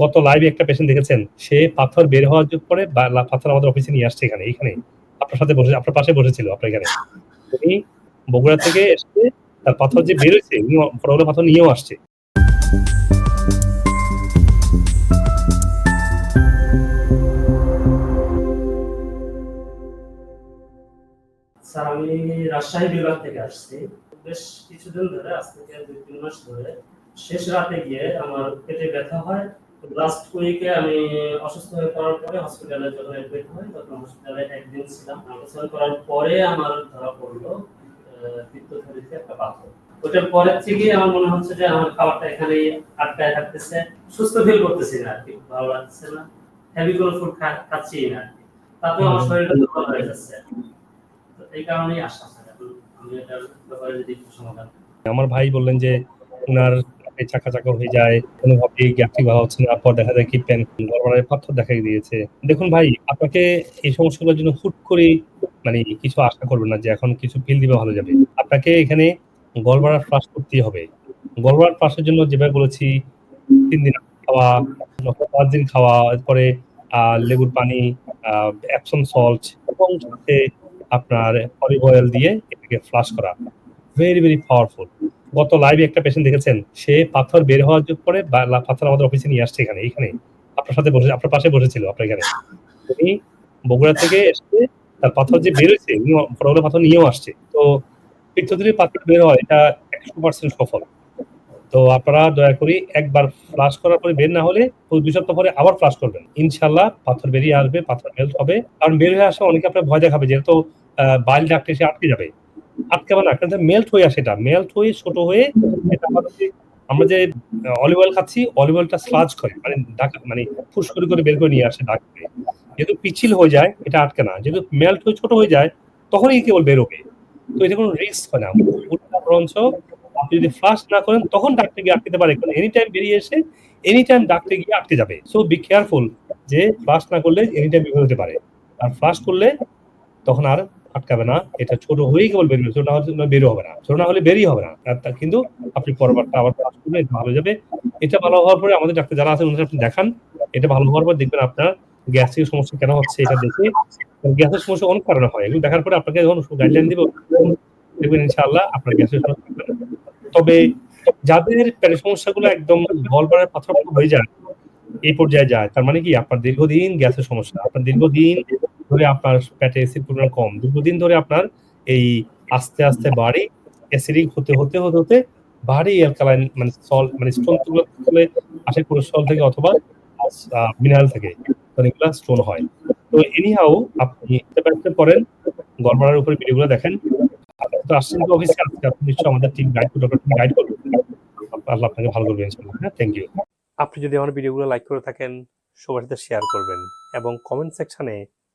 গত লাইভে একটা পেশেন্ট দেখেছেন, সে পাথর বের হওয়ার পরে বা পাথর আমাদের অফিসে নিয়ে আসছে এখানে এখানে আপনার সাথে বসে আপনার পাশে বসেছিল আপনার এখানে। উনি বগুড়া থেকে এসে তার পাথর যে বেরোচ্ছে উনি বড় পাথর নিয়েও আসছে। স্যার, আমি রাজশাহী বিভাগ থেকে আসছি। বেশ কিছুদিন ধরে আজ থেকে দুই তিন মাস ধরে, শেষ রাতে গিয়ে আমার পেটে ব্যথা হয় লাস্ট উইকে আমি অসুস্থ হয়ে পড়ার পরে হসপিটালে যখন অ্যাডমিট হই। তখন হসপিটালে একদিন ছিলাম। অপারেশন করার পরে আমার ধরা পড়ল বৃত্তথলিতে একটা পাথর। ওটার পরের থেকে আমার মনে হচ্ছে যে আমার খাবারটা এখানেই আটকায় থাকতেছে। সুস্থ ফিল করতেছি না আর কি ভালো লাগছে না। হেভি কোনো ফুড খাচ্ছি না আর কি তাতেও আমার শরীরটা দুর্বল হয়ে যাচ্ছে। তো এই কারণেই আসা এখন আমি এটার ব্যাপারে যদি একটু সমাধান আমার ভাই বললেন যে উনার পেটে চাকা চাকা হয়ে যায় ভালো হচ্ছে না, পর দেখা যায় কি প্যান গড়বড়ায় পাথর দেখা দিয়েছে। দেখুন ভাই, আপনাকে এই সমস্যাগুলোর জন্য হুট করে মানে কিছু আশা করবেন না যে এখন কিছু পিল দিবে, ভালো যাবে। আপনাকে এখানে গলবাড়া ফ্লাশ করতেই হবে। গলবাড়া ফ্লাশের জন্য যেভাবে বলেছি, তিন দিন খাওয়া পাঁচ দিন খাওয়া, এরপরে লেবুর পানি অ্যাপসন সল্ট এবং সাথে আপনার অলিভ অয়েল দিয়ে এটাকে ফ্লাশ করা। ভেরি ভেরি পাওয়ারফুল গত লাইভে একটা পেশেন্ট দেখেছেন, সে পাথর বের হওয়ার পরে বা লা- পাথর আমাদের অফিসে নিয়ে আসছে এখানে এখানে আপনার সাথে বসে আপনার পাশে বসেছিল আপনার এখানে। উনি বগুড়া থেকে এসে তার পাথর যে উনি বড় বড় পাথর নিয়েও আসছে। তো তীর্থদিনের পাথর বের হয় এটা একশো পার্সেন্ট সফল। তো আপনারা দয়া করে একবার ফ্লাশ করার পরে বের না হলে দুই সপ্তাহ পরে আবার ফ্লাশ করবেন। ইনশাল্লাহ পাথর বেরিয়ে আসবে, পাথর মেল্ট হবে। কারণ বের হয়ে আসা অনেকে আপনার ভয় দেখাবে, যেহেতু বাইল ডাকতে এসে আটকে যাবে। আটকাবে না কিন্তু মেল্ট হয়ে আসে এটা। মেল্ট হয়ে, ছোট হয়ে এটা আমরা যে অলিভ অয়েল খাচ্ছি অলিভ অয়েলটা স্লাজ করে মানে ঢাকা মানে ফুস করে বের করে নিয়ে আসে ডাক করে যেহেতু পিছিল হয়ে যায়, এটা আটকে না। যেহেতু মেল্ট হয়ে, ছোট হয়ে যায়, তখনই কেবল বেরোবে। তো এটা কোনো রিস্ক হয় না। বরঞ্চ আপনি যদি ফ্লাশ না করেন, তখন ডাকতে গিয়ে আটকে পারে। কারণ এনি টাইম বেরিয়ে এসে এনি টাইম ডাকতে গিয়ে আটকে যাবে। সো বি কেয়ারফুল যে ফ্লাশ না করলে এনি টাইম বিপদ হতে পারে। আর ফ্লাশ করলে তখন আর আটকাবে না, এটা ছোট হয়েই কেবল বেরোবে ছোট না হলে বেরো হবে না, ছোট না হলে বেরিয়ে হবে না। কিন্তু আপনি পরবর্তী আবার করলে এটা ভালো যাবে। এটা ভালো হওয়ার পরে আমাদের ডাক্তার যারা আছেন আপনি দেখান, এটা ভালো হওয়ার পর দেখবেন আপনার গ্যাসের সমস্যা কেন হচ্ছে এটা দেখে। গ্যাসের সমস্যা অনেক কারণে হয়, এগুলো দেখার পরে আপনাকে যখন গাইডলাইন দিব, দেখবেন ইনশাআল্লাহ আপনার গ্যাসের সমস্যা তবে যাদের পেটের সমস্যাগুলো একদম গলবারের পাথর হয়ে যায়, এই পর্যায়ে যায়, তার মানে কি আপনার দীর্ঘদিন গ্যাসের সমস্যা, আপনার দীর্ঘদিন ধরে আপনার পেটে অ্যাসিড পরিমাণ কম। দীর্ঘদিন ধরে আপনার এই আস্তে আস্তে বাড়ি অ্যাসিডিক হতে হতে হতে হতে ভারী অ্যালকালাইন মানে সল্ট মানে স্টোন আসলে আসে কোনো সল থেকে অথবা মিনারেল থেকে তখন এগুলো স্টোন হয়। তো এনিহাও আপনি step করেন, গড়বড়ার উপরে ভিডিওগুলো দেখেন। তো আসছেন তো অফিসে আজকে আপনি নিশ্চয়ই আমাদের team guide doctor team guide করবেন। আল্লাহ আপনাকে ভালো করবেন ইনশাআল্লাহ। হ্যাঁ থ্যাংক ইউ আপনি যদি আমার ভিডিওগুলো লাইক করে থাকেন, সবার সাথে শেয়ার করবেন এবং কমেন্ট সেকশনে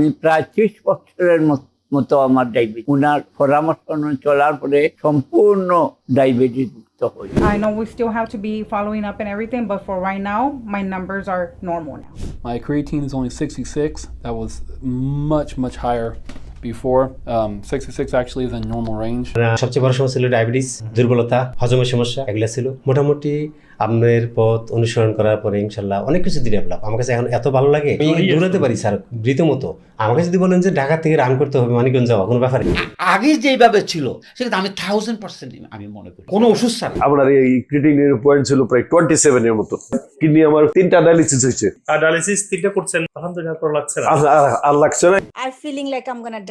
আমি প্রায় ত্রিশ বছরের মত- মতো আমার ডায়াবেটিস ওনার পরামর্শ অনুযায়ী চলার পরে সম্পূর্ণ ডায়াবেটিস মুক্ত হই I know we still have to be following up and everything, but for right now, my numbers are normal now. My creatine is only 66. That was much, much higher before. Um, 66 actually is in normal range. সবচেয়ে বড় সমস্যা ছিল diabetes দুর্বলতা হজমের সমস্যা এগুলো ছিল। মোটামুটি আপনার পথ অনুসরণ করার পরে ইনশাল্লাহ অনেক কিছু ডেভেলপ আমার কাছে এখন এত ভালো লাগে আমি দৌড়াতে পারি স্যার রীতিমতো। আমাকে যদি বলেন যে ঢাকা থেকে রান করতে হবে মানিকগঞ্জ যাওয়া কোনো ব্যাপার। আগে যেভাবে ছিল সেটা আমি থাউজেন্ড পার্সেন্ট আমি মনে করি। কোনো ওষুধ ছাড়া আপনার এই ক্রিটিনের পয়েন্ট ছিল প্রায় টোয়েন্টি সেভেন এর মতো। কিডনি আমার তিনটা ডায়ালিসিস হয়েছে। আর ডায়ালিসিস তিনটা করছেন আলহামদুলিল্লাহ লাগছে না। আর- লাগছে না। I'm feeling like I'm gonna